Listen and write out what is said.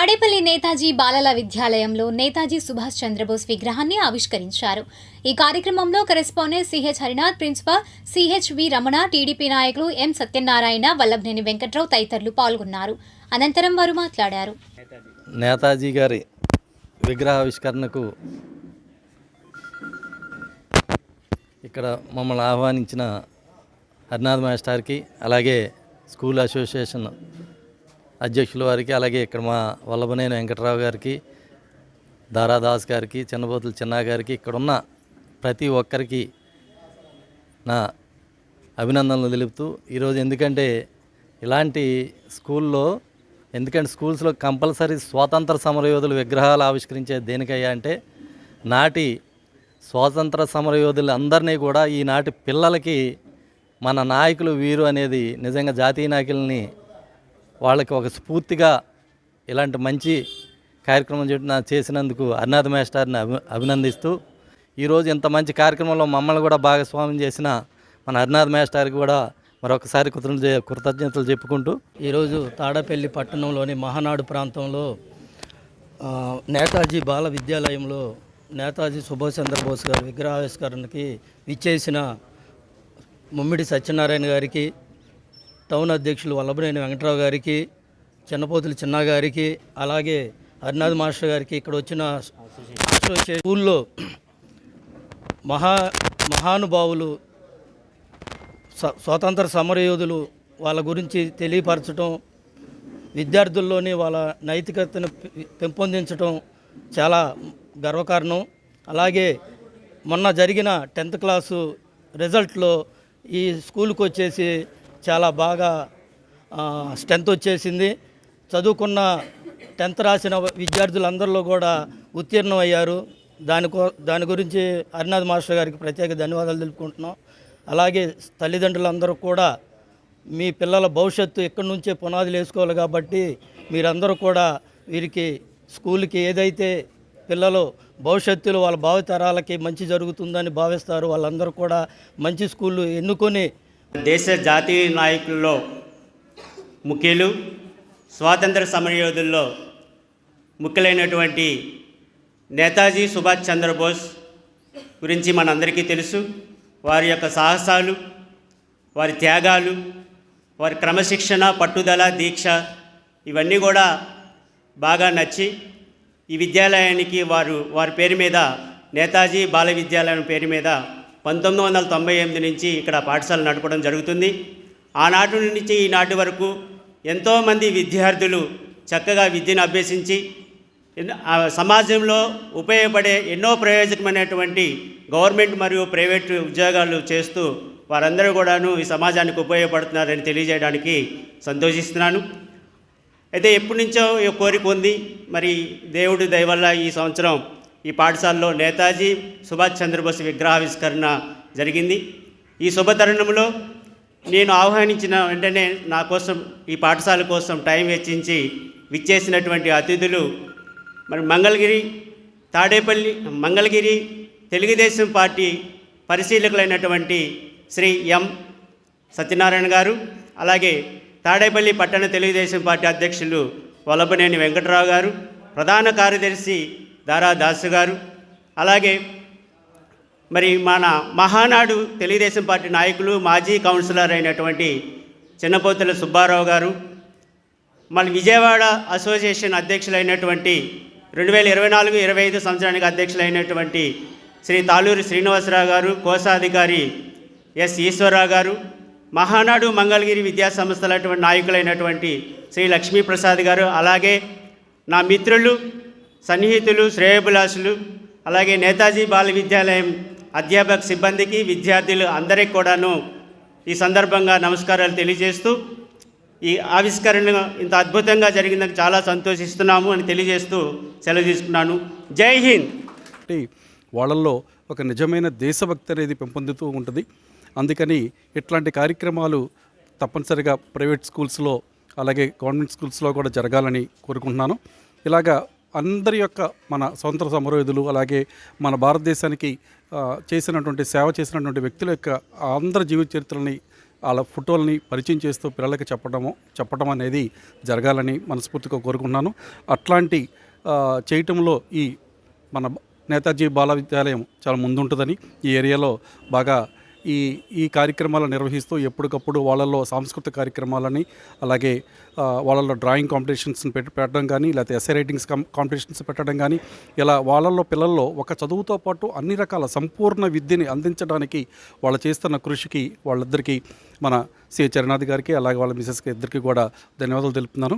నేతాజీ బాలల విద్యాలయంలో నేతాజీ సుభాష్ చంద్రబోస్ విగ్రహాన్ని ఆవిష్కరించారు. ఈ కార్యక్రమంలో correspondent CH Harinath principal CHV Ramana TDP నాయకులు ఎం సత్యనారాయణ వల్లభనేని వెంకట్రావు తదితరులు పాల్గొన్నారు. అనంతరం వారు మాట్లాడారు. నేతాజీ గారి విగ్రహావిష్కరణకు ఇక్కడ మమ్మల్ని ఆహ్వానించిన హరినాథ్ మాస్టర్కి అలాగే స్కూల్ అసోసియేషన్ అధ్యక్షుల వారికి అలాగే ఇక్కడ మా వల్లభనేని వెంకట్రావు గారికి దారాదాస్ గారికి చిన్నబోతుల చిన్న గారికి ఇక్కడున్న ప్రతి ఒక్కరికి నా అభినందనలు తెలుపుతూ ఈరోజు ఎందుకంటే ఇలాంటి స్కూల్లో ఎందుకంటే స్కూల్స్లో కంపల్సరీ స్వాతంత్ర సమరయోధుల విగ్రహాలు ఆవిష్కరించే దేనికయ్యా అంటే నాటి స్వాతంత్ర సమరయోధులు అందరినీ కూడా ఈనాటి పిల్లలకి మన నాయకులు వీరు అనేది నిజంగా జాతీయ నాయకుల్ని వాళ్ళకి ఒక స్ఫూర్తిగా ఇలాంటి మంచి కార్యక్రమం చెప్పిన చేసినందుకు అర్నాథ్ మేస్టార్ని అభి అభినందిస్తూ ఈరోజు ఇంత మంచి కార్యక్రమంలో మమ్మల్ని కూడా భాగస్వామ్యం చేసిన మన అరునాథ మేస్టార్కి కూడా మరొకసారి కృతజ్ఞత కృతజ్ఞతలు చెప్పుకుంటూ ఈరోజు తాడపల్లి పట్టణంలోని మహానాడు ప్రాంతంలో నేతాజీ బాల విద్యాలయంలో నేతాజీ సుభాష్ చంద్రబోస్ గారి విగ్రహావిష్కరణకి విచ్చేసిన ముమ్మిడి సత్యనారాయణ గారికి టౌన్ అధ్యక్షులు వల్లభనేని వెంకట్రావు గారికి చిన్నపోతులు చిన్న గారికి అలాగే హరినాథ్ మాస్టర్ గారికి ఇక్కడ వచ్చిన స్కూల్లో మహా మహానుభావులు స్వ- స్వాతంత్ర సమరయోధులు వాళ్ళ గురించి తెలియపరచడం విద్యార్థుల్లోని వాళ్ళ నైతికతను పె- పెంపొందించడం చాలా గర్వకారణం. అలాగే మొన్న జరిగిన టెన్త్ క్లాసు రిజల్ట్లో ఈ స్కూల్కి వచ్చేసి చాలా బాగా స్ట్రెంత్ వచ్చేసింది. చదువుకున్న టెన్త్ రాసిన విద్యార్థులందరిలో కూడా ఉత్తీర్ణం అయ్యారు దానికో దాని గురించి హరినాథ్ మాస్టర్ గారికి ప్రత్యేక ధన్యవాదాలు తెలుపుకుంటున్నాం. అలాగే తల్లిదండ్రులందరూ కూడా మీ పిల్లల భవిష్యత్తు ఎక్కడి నుంచే పునాదులు వేసుకోవాలి కాబట్టి మీరందరూ కూడా వీరికి స్కూల్కి ఏదైతే పిల్లలు భవిష్యత్తులో వాళ్ళ భావితరాలకి మంచి జరుగుతుందని భావిస్తారు వాళ్ళందరూ కూడా మంచి స్కూళ్ళు ఎన్నుకొని దేశ జాతీయ నాయకుల్లో ముఖ్యులు స్వాతంత్ర సమరయోధుల్లో ముఖ్యులైనటువంటి నేతాజీ సుభాష్ చంద్రబోస్ గురించి మనందరికీ తెలుసు. వారి యొక్క సాహసాలు వారి త్యాగాలు వారి క్రమశిక్షణ పట్టుదల దీక్ష ఇవన్నీ కూడా బాగా నచ్చి ఈ విద్యాలయానికి వారు వారి పేరు మీద నేతాజీ బాల విద్యాలయం పేరు మీద పంతొమ్మిది వందల తొంభై ఎనిమిది నుంచి ఇక్కడ పాఠశాల నడపడం జరుగుతుంది. ఆనాటి నుంచి ఈనాటి వరకు ఎంతోమంది విద్యార్థులు చక్కగా విద్యను అభ్యసించి ఆ సమాజంలో ఉపయోగపడే ఎన్నో ప్రయోజకమైనటువంటి గవర్నమెంట్ మరియు ప్రైవేట్ ఉద్యోగాలు చేస్తూ వారందరూ కూడాను ఈ సమాజానికి ఉపయోగపడుతున్నారని తెలియజేయడానికి సంతోషిస్తున్నాను. అయితే ఎప్పటి నుంచో ఈ కోరిక ఉంది. మరి దేవుడి దయవల్ల ఈ సంవత్సరం ఈ పాఠశాలలో నేతాజీ సుభాష్ చంద్రబోస్ విగ్రహావిష్కరణ జరిగింది. ఈ శుభతరుణంలో నేను ఆహ్వానించిన వెంటనే నా కోసం ఈ పాఠశాల కోసం టైం వెచ్చించి విచ్చేసినటువంటి అతిథులు మరి మంగళగిరి తాడేపల్లి మంగళగిరి తెలుగుదేశం పార్టీ పరిశీలకులైనటువంటి శ్రీ ఎం సత్యనారాయణ గారు అలాగే తాడేపల్లి పట్టణ తెలుగుదేశం పార్టీ అధ్యక్షులు వల్లభనేని వెంకటరావు గారు ప్రధాన కార్యదర్శి దారా దాసు గారు. అలాగే మరి మన మహానాడు తెలుగుదేశం పార్టీ నాయకులు మాజీ కౌన్సిలర్ అయినటువంటి చిన్నపోతుల సుబ్బారావు గారు మన విజయవాడ అసోసియేషన్ అధ్యక్షులైనటువంటి రెండు వేల ఇరవై నాలుగు ఇరవై ఐదు సంవత్సరానికి అధ్యక్షులైనటువంటి శ్రీ తాలూరి శ్రీనివాసరావు గారు కోశాధికారి ఎస్ ఈశ్వరరావు గారు మహానాడు మంగళగిరి విద్యా సంస్థలటువంటి నాయకులైనటువంటి శ్రీ లక్ష్మీప్రసాద్ గారు అలాగే నా మిత్రులు సన్నిహితులు శ్రేయభిలాషులు అలాగే నేతాజీ బాల విద్యాలయం అధ్యాపక సిబ్బందికి విద్యార్థులు అందరికీ కూడాను ఈ సందర్భంగా నమస్కారాలు తెలియజేస్తూ ఈ ఆవిష్కరణ ఇంత అద్భుతంగా జరిగిందని చాలా సంతోషిస్తున్నాము అని తెలియజేస్తూ సెలవు తీసుకున్నాను. జై హింద్! వాళ్ళల్లో ఒక నిజమైన దేశభక్తి అనేది పెంపొందుతూ ఉంటుంది. అందుకని ఇట్లాంటి కార్యక్రమాలు తప్పనిసరిగా ప్రైవేట్ స్కూల్స్లో అలాగే గవర్నమెంట్ స్కూల్స్లో కూడా జరగాలని కోరుకుంటున్నాను. ఇలాగా అందరి యొక్క మన స్వతంత్ర సమరయోధులు అలాగే మన భారతదేశానికి చేసినటువంటి సేవ చేసినటువంటి వ్యక్తుల యొక్క అందరి జీవిత చరిత్రల్ని వాళ్ళ ఫోటోల్ని పరిచయం చేస్తూ పిల్లలకి చెప్పడము చెప్పడం అనేది జరగాలని మనస్ఫూర్తిగా కోరుకుంటున్నాను. అట్లాంటి చేయటంలో ఈ మన నేతాజీ బాల విద్యాలయం చాలా ముందుంటుందని ఈ ఏరియాలో బాగా ఈ ఈ కార్యక్రమాలు నిర్వహిస్తూ ఎప్పటికప్పుడు వాళ్ళల్లో సాంస్కృతిక కార్యక్రమాలని అలాగే వాళ్ళల్లో డ్రాయింగ్ కాంపిటీషన్స్ని పెట్టి పెట్టడం కానీ లేకపోతే ఎస్ఏ రైటింగ్స్ కాంపిటీషన్స్ పెట్టడం కానీ ఇలా వాళ్ళల్లో పిల్లల్లో ఒక చదువుతో పాటు అన్ని రకాల సంపూర్ణ విద్యని అందించడానికి వాళ్ళు చేస్తున్న కృషికి వాళ్ళిద్దరికీ మన సి చరణాథ్ గారికి అలాగే వాళ్ళ మిసెస్కి ఇద్దరికి కూడా ధన్యవాదాలు తెలుపుతున్నాను.